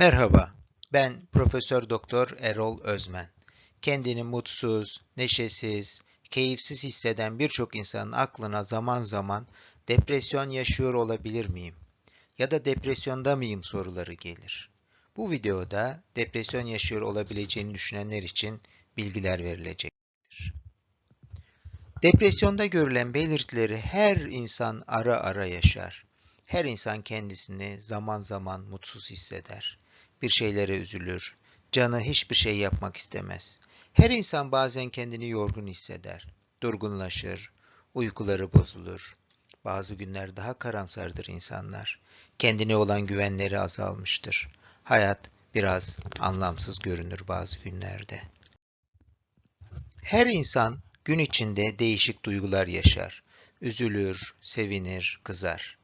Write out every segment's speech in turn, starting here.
Merhaba, ben Profesör Doktor Erol Özmen. Kendini mutsuz, neşesiz, keyifsiz hisseden birçok insanın aklına zaman zaman depresyon yaşıyor olabilir miyim? Ya da depresyonda mıyım soruları gelir. Bu videoda depresyon yaşıyor olabileceğini düşünenler için bilgiler verilecektir. Depresyonda görülen belirtileri her insan ara ara yaşar. Her insan kendisini zaman zaman mutsuz hisseder. Bir şeylere üzülür. Canı hiçbir şey yapmak istemez. Her insan bazen kendini yorgun hisseder. Durgunlaşır. Uykuları bozulur. Bazı günler daha karamsardır insanlar. Kendine olan güvenleri azalmıştır. Hayat biraz anlamsız görünür bazı günlerde. Her insan gün içinde değişik duygular yaşar. Üzülür, sevinir, kızar.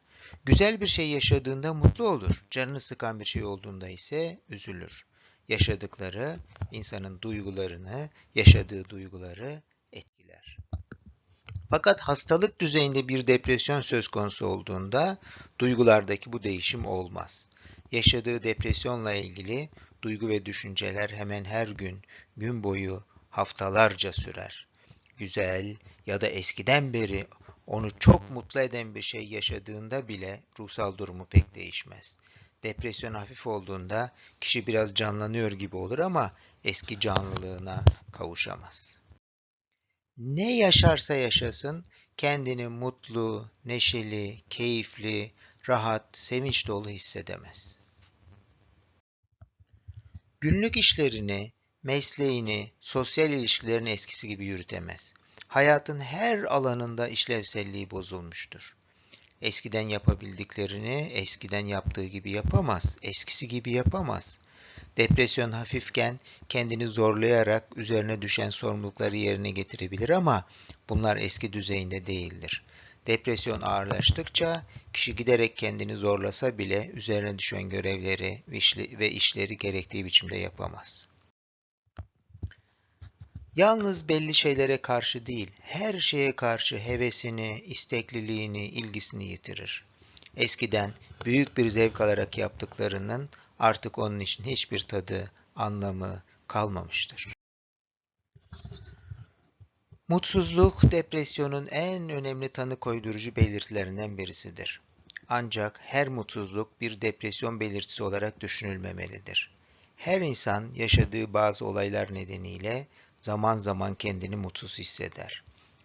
Güzel bir şey yaşadığında mutlu olur. Canını sıkan bir şey olduğunda ise üzülür. Yaşadıkları insanın duygularını, yaşadığı duyguları etkiler. Fakat hastalık düzeyinde bir depresyon söz konusu olduğunda duygulardaki bu değişim olmaz. Yaşadığı depresyonla ilgili duygu ve düşünceler hemen her gün, gün boyu, haftalarca sürer. Güzel ya da eskiden beri onu çok mutlu eden bir şey yaşadığında bile ruhsal durumu pek değişmez. Depresyon hafif olduğunda kişi biraz canlanıyor gibi olur ama eski canlılığına kavuşamaz. Ne yaşarsa yaşasın kendini mutlu, neşeli, keyifli, rahat, sevinç dolu hissedemez. Günlük işlerini, mesleğini, sosyal ilişkilerini eskisi gibi yürütemez. Hayatın her alanında işlevselliği bozulmuştur. Eskiden yapabildiklerini eskiden yaptığı gibi yapamaz, eskisi gibi yapamaz. Depresyon hafifken kendini zorlayarak üzerine düşen sorumlulukları yerine getirebilir ama bunlar eski düzeyinde değildir. Depresyon ağırlaştıkça kişi giderek kendini zorlasa bile üzerine düşen görevleri ve işleri gerektiği biçimde yapamaz. Yalnız belli şeylere karşı değil, her şeye karşı hevesini, istekliliğini, ilgisini yitirir. Eskiden büyük bir zevk alarak yaptıklarının artık onun için hiçbir tadı, anlamı kalmamıştır. Mutsuzluk, depresyonun en önemli tanı koydurucu belirtilerinden birisidir. Ancak her mutsuzluk bir depresyon belirtisi olarak düşünülmemelidir. Her insan yaşadığı bazı olaylar nedeniyle zaman zaman kendini mutsuz hisseder.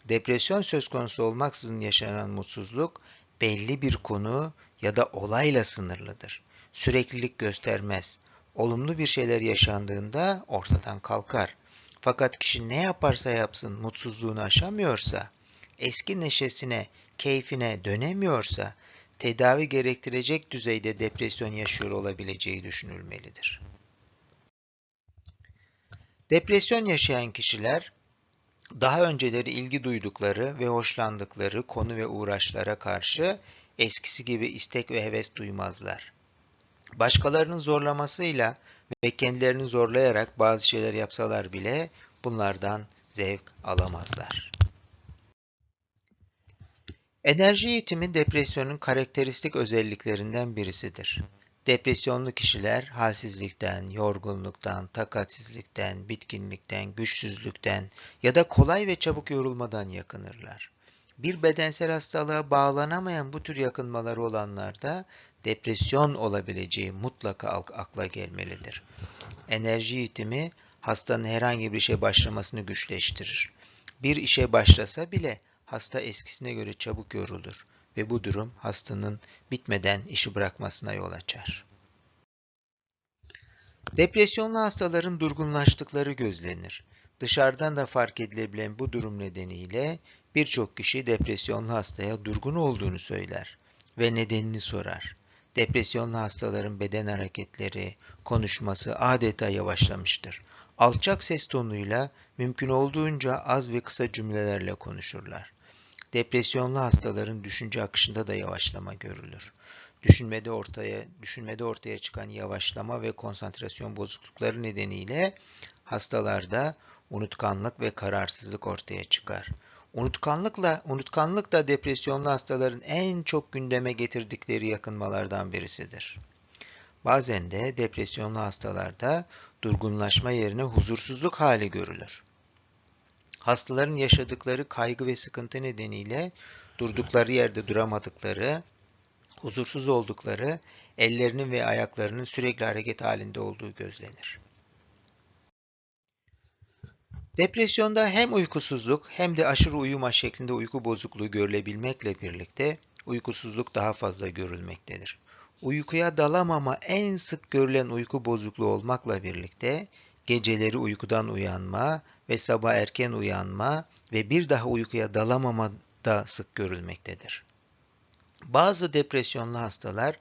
Depresyon söz konusu olmaksızın yaşanan mutsuzluk belli bir konu ya da olayla sınırlıdır. Süreklilik göstermez. Olumlu bir şeyler yaşandığında ortadan kalkar. Fakat kişi ne yaparsa yapsın mutsuzluğunu aşamıyorsa, eski neşesine, keyfine dönemiyorsa, tedavi gerektirecek düzeyde depresyon yaşıyor olabileceği düşünülmelidir. Depresyon yaşayan kişiler daha önceleri ilgi duydukları ve hoşlandıkları konu ve uğraşlara karşı eskisi gibi istek ve heves duymazlar. Başkalarının zorlamasıyla ve kendilerini zorlayarak bazı şeyler yapsalar bile bunlardan zevk alamazlar. Enerji yitimi depresyonun karakteristik özelliklerinden birisidir. Depresyonlu kişiler halsizlikten, yorgunluktan, takatsizlikten, bitkinlikten, güçsüzlükten ya da kolay ve çabuk yorulmadan yakınırlar. Bir bedensel hastalığa bağlanamayan bu tür yakınmaları olanlarda depresyon olabileceği mutlaka akla gelmelidir. Enerji yitimi hastanın herhangi bir işe başlamasını güçleştirir. Bir işe başlasa bile hasta eskisine göre çabuk yorulur ve bu durum hastanın bitmeden işi bırakmasına yol açar. Depresyonlu hastaların durgunlaştıkları gözlenir. Dışarıdan da fark edilebilen bu durum nedeniyle birçok kişi depresyonlu hastaya durgun olduğunu söyler ve nedenini sorar. Depresyonlu hastaların beden hareketleri, konuşması adeta yavaşlamıştır. Alçak ses tonuyla mümkün olduğunca az ve kısa cümlelerle konuşurlar. Depresyonlu hastaların düşünce akışında da yavaşlama görülür. Düşünmede ortaya düşünmede ortaya çıkan yavaşlama ve konsantrasyon bozuklukları nedeniyle hastalarda unutkanlık ve kararsızlık ortaya çıkar. Unutkanlıkla unutkanlık da depresyonlu hastaların en çok gündeme getirdikleri yakınmalardan birisidir. Bazen de depresyonlu hastalarda durgunlaşma yerine huzursuzluk hali görülür. Hastaların yaşadıkları kaygı ve sıkıntı nedeniyle durdukları yerde duramadıkları, huzursuz oldukları, ellerinin ve ayaklarının sürekli hareket halinde olduğu gözlenir. Depresyonda hem uykusuzluk hem de aşırı uyuma şeklinde uyku bozukluğu görülebilmekle birlikte uykusuzluk daha fazla görülmektedir. Uykuya dalamama en sık görülen uyku bozukluğu olmakla birlikte geceleri uykudan uyanma ve sabah erken uyanma ve bir daha uykuya dalamama da sık görülmektedir. Bazı depresyonlu hastalar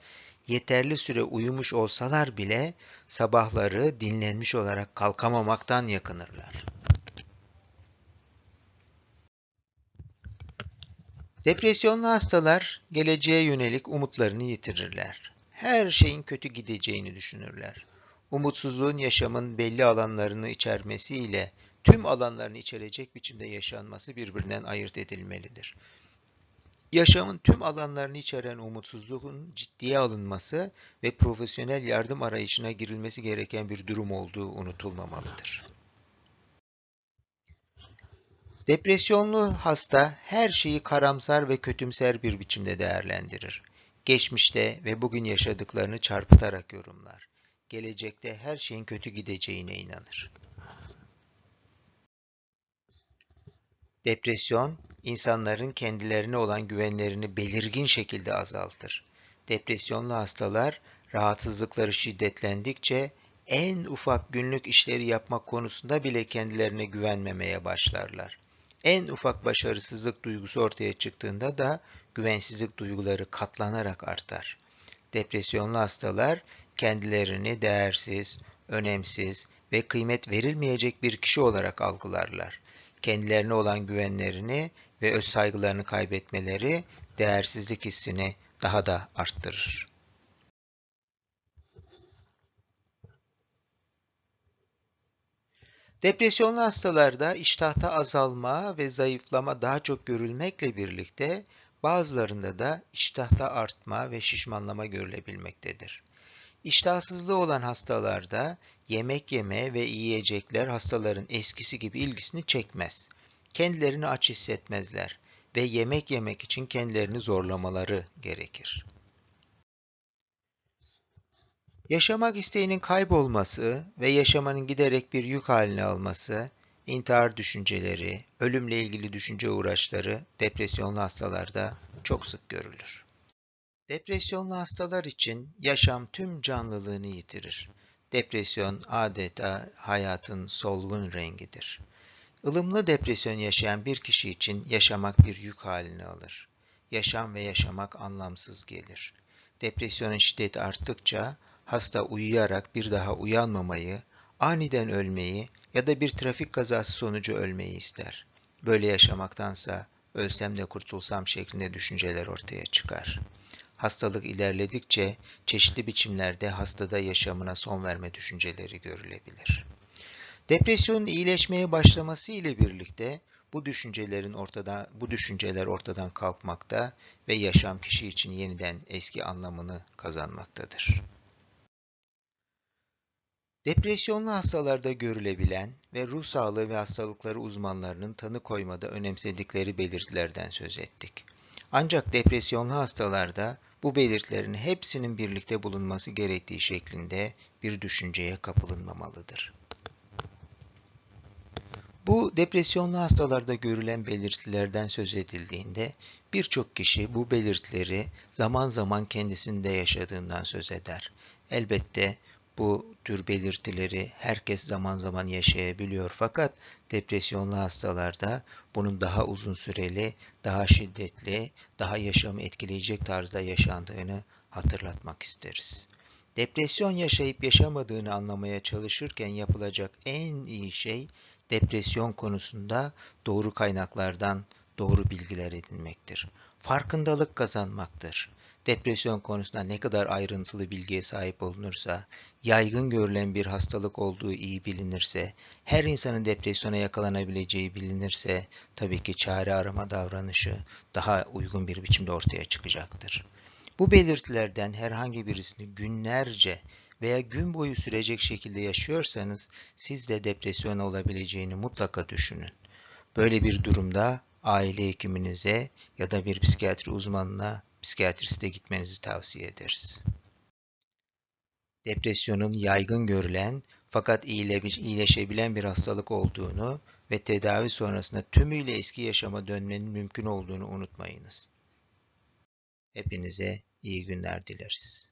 yeterli süre uyumuş olsalar bile sabahları dinlenmiş olarak kalkamamaktan yakınırlar. Depresyonlu hastalar geleceğe yönelik umutlarını yitirirler. Her şeyin kötü gideceğini düşünürler. Umutsuzluğun yaşamın belli alanlarını içermesiyle tüm alanlarını içerecek biçimde yaşanması birbirinden ayırt edilmelidir. Yaşamın tüm alanlarını içeren umutsuzluğun ciddiye alınması ve profesyonel yardım arayışına girilmesi gereken bir durum olduğu unutulmamalıdır. Depresyonlu hasta her şeyi karamsar ve kötümser bir biçimde değerlendirir. Geçmişte ve bugün yaşadıklarını çarpıtarak yorumlar. Gelecekte her şeyin kötü gideceğine inanır. Depresyon, insanların kendilerine olan güvenlerini belirgin şekilde azaltır. Depresyonlu hastalar rahatsızlıkları şiddetlendikçe en ufak günlük işleri yapmak konusunda bile kendilerine güvenmemeye başlarlar. En ufak başarısızlık duygusu ortaya çıktığında da güvensizlik duyguları katlanarak artar. Depresyonlu hastalar kendilerini değersiz, önemsiz ve kıymet verilmeyecek bir kişi olarak algılarlar. Kendilerine olan güvenlerini ve öz saygılarını kaybetmeleri değersizlik hissini daha da arttırır. Depresyonlu hastalarda iştahta azalma ve zayıflama daha çok görülmekle birlikte bazılarında da iştahta artma ve şişmanlama görülebilmektedir. İştahsızlığı olan hastalarda yemek yeme ve yiyecekler hastaların eskisi gibi ilgisini çekmez. Kendilerini aç hissetmezler ve yemek yemek için kendilerini zorlamaları gerekir. Yaşamak isteğinin kaybolması ve yaşamanın giderek bir yük haline alması, intihar düşünceleri, ölümle ilgili düşünce uğraşları depresyonlu hastalarda çok sık görülür. Depresyonlu hastalar için yaşam tüm canlılığını yitirir. Depresyon adeta hayatın solgun rengidir. Ilımlı depresyon yaşayan bir kişi için yaşamak bir yük halini alır. Yaşam ve yaşamak anlamsız gelir. Depresyonun şiddeti arttıkça hasta uyuyarak bir daha uyanmamayı, aniden ölmeyi ya da bir trafik kazası sonucu ölmeyi ister. Böyle yaşamaktansa ölsem de kurtulsam şeklinde düşünceler ortaya çıkar. Hastalık ilerledikçe çeşitli biçimlerde hastada yaşamına son verme düşünceleri görülebilir. Depresyonun iyileşmeye başlaması ile birlikte bu düşüncelerin ortada bu düşünceler ortadan kalkmakta ve yaşam kişi için yeniden eski anlamını kazanmaktadır. Depresyonlu hastalarda görülebilen ve ruh sağlığı ve hastalıkları uzmanlarının tanı koymada önemsedikleri belirtilerden söz ettik. Ancak depresyonlu hastalarda bu belirtilerin hepsinin birlikte bulunması gerektiği şeklinde bir düşünceye kapılınmamalıdır. Bu depresyonlu hastalarda görülen belirtilerden söz edildiğinde birçok kişi bu belirtileri zaman zaman kendisinde yaşadığından söz eder. Elbette bu tür belirtileri herkes zaman zaman yaşayabiliyor fakat depresyonlu hastalarda bunun daha uzun süreli, daha şiddetli, daha yaşamı etkileyecek tarzda yaşandığını hatırlatmak isteriz. Depresyon yaşayıp yaşamadığını anlamaya çalışırken yapılacak en iyi şey depresyon konusunda doğru kaynaklardan doğru bilgiler edinmektir. Farkındalık kazanmaktır depresyon konusunda ne kadar ayrıntılı bilgiye sahip olunursa, yaygın görülen bir hastalık olduğu iyi bilinirse, her insanın depresyona yakalanabileceği bilinirse, tabii ki çare arama davranışı daha uygun bir biçimde ortaya çıkacaktır. Bu belirtilerden herhangi birisini günlerce veya gün boyu sürecek şekilde yaşıyorsanız siz de depresyon olabileceğini mutlaka düşünün. Böyle bir durumda aile hekiminize ya da bir psikiyatri uzmanına, psikiyatriste gitmenizi tavsiye ederiz. Depresyonun yaygın görülen fakat iyile- iyileşebilen bir hastalık olduğunu ve tedavi sonrasında tümüyle eski yaşama dönmenin mümkün olduğunu unutmayınız. Hepinize iyi günler dileriz.